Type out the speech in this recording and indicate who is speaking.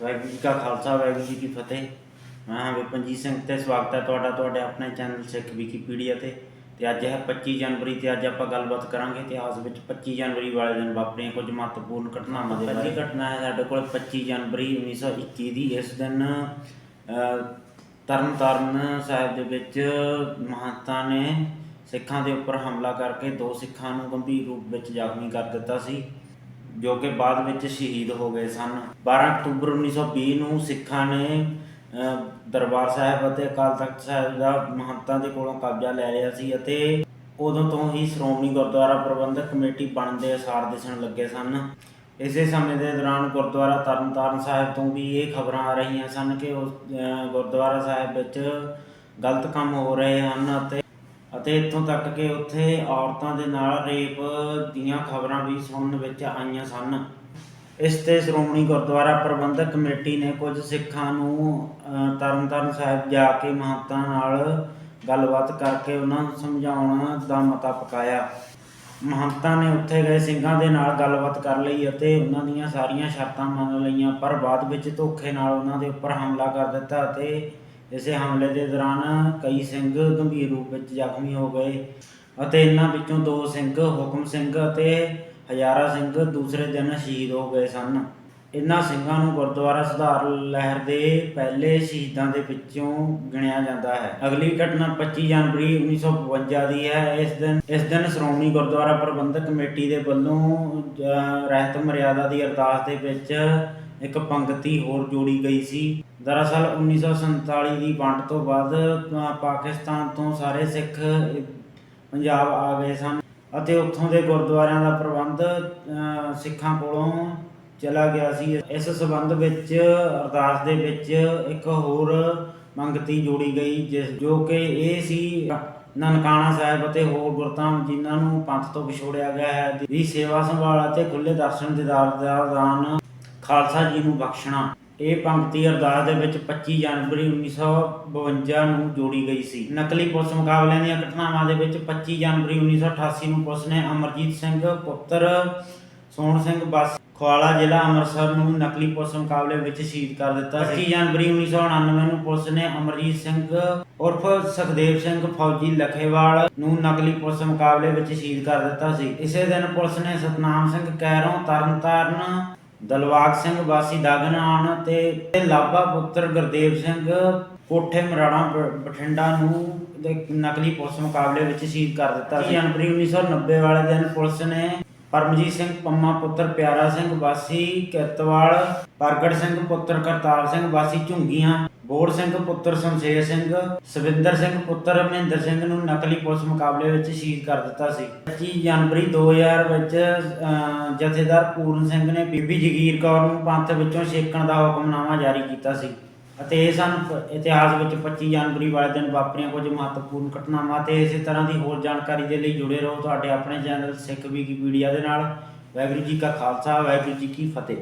Speaker 1: ਵਾਹਿਗੁਰੂ ਜੀ ਕਾ ਖਾਲਸਾ, ਵਾਹਿਗੁਰੂ ਜੀ ਕੀ ਫਤਿਹ। ਮੈਂ ਹਾਂ ਵਿਪਨਜੀਤ ਸਿੰਘ ਤੇ ਸਵਾਗਤ ਹੈ ਤੁਹਾਡਾ, ਤੁਹਾਡੇ ਆਪਣੇ ਚੈਨਲ ਸਿੱਖ ਵਿਕੀਪੀਡੀਆ ਤੇ। ਤੇ ਅੱਜ ਹੈ 25 ਜਨਵਰੀ ਤੇ ਅੱਜ ਆਪਾਂ ਗੱਲਬਾਤ ਕਰਾਂਗੇ ਇਤਿਹਾਸ ਵਿੱਚ 25 ਜਨਵਰੀ ਵਾਲੇ ਦਿਨ ਵਾਪਰੀਆਂ ਕੁਝ ਮਹੱਤਵਪੂਰਨ ਘਟਨਾਵਾਂ ਦੇ ਬਾਰੇ। ਪਹਿਲੀ ਘਟਨਾ ਹੈ ਸਾਡੇ ਕੋਲ 25 ਜਨਵਰੀ 1921 ਦੀ। ਇਸ ਦਿਨ ਤਰਨਤਾਰਨ ਸਾਹਿਬ ਦੇ ਵਿੱਚ ਮਹੰਤਾਂ ਨੇ ਸਿੱਖਾਂ ਦੇ ਉੱਪਰ ਹਮਲਾ ਕਰਕੇ ਦੋ ਸਿੱਖਾਂ ਨੂੰ ਗੰਭੀਰ ਰੂਪ ਵਿੱਚ ਜ਼ਖਮੀ ਕਰ ਦਿੱਤਾ ਸੀ। ਜੋ ਕਿ ਬਾਅਦ ਵਿੱਚ ਸ਼ਹੀਦ ਹੋ ਗਏ ਸਨ। 12 ਅਕਤੂਬਰ 1920 ਨੂੰ ਸਿੱਖਾਂ ਨੇ ਦਰਬਾਰ ਸਾਹਿਬ ਅਤੇ ਅਕਾਲ ਤਖਤ ਸਾਹਿਬ ਦਾ ਮਹੰਤਾਂ ਦੇ ਕੋਲੋਂ ਕਬਜ਼ਾ ਲੈ ਲਿਆ ਸੀ ਅਤੇ ਉਦੋਂ ਤੋਂ ਹੀ ਸ਼੍ਰੋਮਣੀ ਗੁਰਦੁਆਰਾ ਪ੍ਰਬੰਧਕ ਕਮੇਟੀ ਬਣਨ ਦੇ ਅਸਾਰ ਦਿਸਣ ਲੱਗੇ ਸਨ। ਇਸੇ ਸਮੇਂ ਦੇ ਦੌਰਾਨ ਗੁਰਦੁਆਰਾ ਤਰਨਤਾਰਨ ਸਾਹਿਬ ਤੋਂ ਵੀ ਇਹ ਖਬਰਾਂ ਆ ਰਹੀਆਂ ਸਨ ਕਿ ਉਸ ਗੁਰਦੁਆਰਾ ਸਾਹਿਬ ਵਿੱਚ ਗਲਤ ਕੰਮ ਹੋ ਰਹੇ ਹਨ ਅਤੇ ਅਤੇ ਇੱਥੋਂ ਤੱਕ ਕਿ ਉੱਥੇ ਔਰਤਾਂ ਦੇ ਨਾਲ ਰੇਪ ਦੀਆਂ ਖਬਰਾਂ ਵੀ ਸੁਣਨ ਵਿੱਚ ਆਈਆਂ ਸਨ। ਇਸ ਤੇ ਸ਼੍ਰੋਮਣੀ ਗੁਰਦੁਆਰਾ ਪ੍ਰਬੰਧਕ ਕਮੇਟੀ ਨੇ ਕੁਝ ਸਿੱਖਾਂ ਨੂੰ ਤਰਨਤਾਰਨ ਸਾਹਿਬ ਜਾ ਕੇ ਮਹੰਤਾਂ ਨਾਲ ਗੱਲਬਾਤ ਕਰਕੇ ਉਹਨਾਂ ਨੂੰ ਸਮਝਾਉਣ ਦਾ ਮਤਾ ਪਕਾਇਆ। ਮਹੰਤਾਂ ਨੇ ਉੱਥੇ ਗਏ ਸਿੰਘਾਂ ਦੇ ਨਾਲ ਗੱਲਬਾਤ ਕਰ ਲਈ ਅਤੇ ਉਹਨਾਂ ਦੀਆਂ ਸਾਰੀਆਂ ਸ਼ਰਤਾਂ ਮੰਨ ਲਈਆਂ, ਪਰ ਬਾਅਦ ਵਿੱਚ ਧੋਖੇ ਨਾਲ ਉਹਨਾਂ ਦੇ ਉੱਪਰ ਹਮਲਾ ਕਰ ਦਿੱਤਾ ਅਤੇ ਇਸੇ ਹਮਲੇ ਦੇ ਦੌਰਾਨ ਕਈ ਸਿੰਘ ਗੰਭੀਰ ਰੂਪ ਵਿੱਚ ਜ਼ਖਮੀ ਹੋ ਗਏ ਅਤੇ ਇਹਨਾਂ ਵਿੱਚੋਂ ਦੋ ਸਿੰਘ, ਹੁਕਮ ਸਿੰਘ ਅਤੇ ਹਜ਼ਾਰਾ ਸਿੰਘ ਦੂਸਰੇ ਦਿਨ ਸ਼ਹੀਦ ਹੋ ਗਏ ਸਨ। ਇਹਨਾਂ ਸਿੰਘਾਂ ਨੂੰ ਗੁਰਦੁਆਰਾ ਸੁਧਾਰ ਲਹਿਰ ਦੇ ਪਹਿਲੇ ਸ਼ਹੀਦਾਂ ਦੇ ਵਿੱਚੋਂ ਗਿਣਿਆ ਜਾਂਦਾ ਹੈ। ਅਗਲੀ ਘਟਨਾ 25 ਜਨਵਰੀ 1952 ਦੀ ਹੈ। ਇਸ ਦਿਨ ਇਸ ਦਿਨ ਸ਼੍ਰੋਮਣੀ ਗੁਰਦੁਆਰਾ ਪ੍ਰਬੰਧਕ ਕਮੇਟੀ ਦੇ ਵੱਲੋਂ ਰਹਿਤ ਮਰਿਆਦਾ ਦੀ ਅਰਦਾਸ ਦੇ ਵਿੱਚ ਇੱਕ ਪੰਕਤੀ ਹੋਰ ਜੋੜੀ ਗਈ ਸੀ। ਦਰਅਸਲ 1947 ਦੀ ਵੰਡ ਤੋਂ ਬਾਅਦ ਪਾਕਿਸਤਾਨ ਤੋਂ ਸਾਰੇ ਸਿੱਖ ਪੰਜਾਬ ਆ ਗਏ ਸਨ ਅਤੇ ਉੱਥੋਂ ਦੇ ਗੁਰਦੁਆਰਿਆਂ ਦਾ ਪ੍ਰਬੰਧ ਸਿੱਖਾਂ ਕੋਲੋਂ ਚਲਾ ਗਿਆ ਸੀ। ਇਸ ਸਬੰਧ ਵਿੱਚ, ਅਰਦਾਸ ਦੇ ਵਿੱਚ ਇੱਕ ਹੋਰ ਮੰਗਤੀ ਜੋੜੀ ਗਈ, ਜਿਸ ਜੋ ਕਿ ਇਹ ਸੀ ਨਨਕਾਣਾ ਸਾਹਿਬ ਅਤੇ ਹੋਰ ਗੁਰਧਾਮ, ਜਿਨ੍ਹਾਂ ਨੂੰ ਪੰਥ ਤੋਂ ਵਿਛੋੜਿਆ ਗਿਆ ਹੈ। ਦੀ ਸੇਵਾ ਸੰਭਾਲ ਅਤੇ ਖੁੱਲੇ ਦਰਸ਼ਨ ਦੀਦਾਰ ਦਾ ਦਾਨ ਖਾਲਸਾ ਜੀ ਨੂੰ ਬਖਸ਼ਣਾ। ਇਹ ਪੰਕਤੀ ਅਰਦਾਸ ਦੇ ਵਿੱਚ 25 ਜਨਵਰੀ 1952 ਨੂੰ ਜੋੜੀ ਗਈ ਸੀ। ਨਕਲੀ ਪੁਲਿਸ ਮੁਕਾਬਲਿਆਂ ਦੀਆਂ ਘਟਨਾਵਾਂ ਦੇ ਵਿੱਚ 25 ਜਨਵਰੀ 1988 ਨੂੰ ਪੁਲਿਸ ਨੇ ਅਮਰਜੀਤ ਸਿੰਘ, ਪੁੱਤਰ ਸੋਹਣ ਸਿੰਘ ਬਸ ਖਵਾਲਾ ਜ਼ਿਲ੍ਹਾ ਅੰਮ੍ਰਿਤਸਰ ਨੂੰ ਨਕਲੀ ਪੁਲਿਸ ਮੁਕਾਬਲੇ ਵਿੱਚ ਸ਼ਹੀਦ ਕਰ ਦਿੱਤਾ ਸੀ। 25 ਜਨਵਰੀ 1999 ਨੂੰ ਪੁਲਿਸ ਨੇ ਅਮਰਜੀਤ ਸਿੰਘ, ਉਰਫ ਸੁਖਦੇਵ ਸਿੰਘ ਫੌਜੀ ਲਖੇਵਾਲ ਨੂੰ ਨਕਲੀ ਪੁਲਿਸ ਮੁਕਾਬਲੇ ਵਿੱਚ ਸ਼ਹੀਦ ਕਰ ਦਿੱਤਾ ਸੀ। ਇਸੇ ਦਿਨ ਪੁਲਿਸ ਨੇ ਸਤਨਾਮ ਸਿੰਘ ਕੈਰੋਂ, ਤਰਨਤਾਰਨ ਦਲਵਾਗ ਸਿੰਘ ਵਾਸੀ ਦਾਗਨਾਨ ਤੇ ਲਾਭਾ ਪੁੱਤਰ ਗੁਰਦੇਵ ਸਿੰਘ ਕੋਠੇ ਮਰਾਣਾ ਬਠਿੰਡਾ ਨੂੰ ਨਕਲੀ ਪੁਲਿਸ ਮੁਕਾਬਲੇ ਵਿੱਚ ਸ਼ਹੀਦ ਕਰ ਦਿੱਤਾ ਸੀ। ਜਨਵਰੀ 1990 ਵਾਲੇ ਦਿਨ ਪੁਲਿਸ ਨੇ ਪਰਮਜੀਤ ਸਿੰਘ ਪੰਮਾ ਪੁੱਤਰ ਪਿਆਰਾ ਸਿੰਘ ਵਾਸੀ ਕਿਰਤਵਾਲ ਪ੍ਰਗਟ ਸਿੰਘ ਪੁੱਤਰ ਕਰਤਾਰ ਸਿੰਘ ਵਾਸੀ ਝੁੰਗੀਆਂ ਬੋੜ ਸਿੰਘ, ਪੁੱਤਰ ਸ਼ਮਸ਼ੇਰ ਸਿੰਘ, ਸਵਿੰਦਰ ਸਿੰਘ, ਪੁੱਤਰ ਮਹਿੰਦਰ ਸਿੰਘ ਨੂੰ ਨਕਲੀ ਪੁਲਿਸ ਮੁਕਾਬਲੇ ਵਿੱਚ ਸ਼ਹੀਦ ਕਰ ਦਿੱਤਾ ਸੀ। 25 ਜਨਵਰੀ 2000 ਵਿੱਚ ਜਥੇਦਾਰ ਪੂਰਨ ਸਿੰਘ ਨੇ ਬੀਬੀ ਜਗੀਰ ਕੌਰ ਨੂੰ ਪੰਥ ਵਿੱਚੋਂ ਛੇਕਣ ਦਾ ਹੁਕਮਨਾਮਾ ਜਾਰੀ ਕੀਤਾ ਸੀ ਅਤੇ ਇਹ ਸਨ ਇਤਿਹਾਸ ਵਿੱਚ 25 ਜਨਵਰੀ ਵਾਲੇ ਦਿਨ ਵਾਪਰੀਆਂ ਕੁਝ ਮਹੱਤਵਪੂਰਨ ਘਟਨਾਵਾਂ ਤੇ ਇਸੇ ਤਰ੍ਹਾਂ ਦੀ ਹੋਰ ਜਾਣਕਾਰੀ ਦੇ ਲਈ ਜੁੜੇ ਰਹੋ ਤੁਹਾਡੇ ਆਪਣੇ ਚੈਨਲ ਸਿੱਖ ਵਿਕੀਪੀਡੀਆ ਦੇ ਨਾਲ। ਵਾਹਿਗੁਰੂ ਜੀ ਕਾ ਖਾਲਸਾ, ਵਾਹਿਗੁਰੂ ਜੀ ਕੀ ਫਤਿਹ।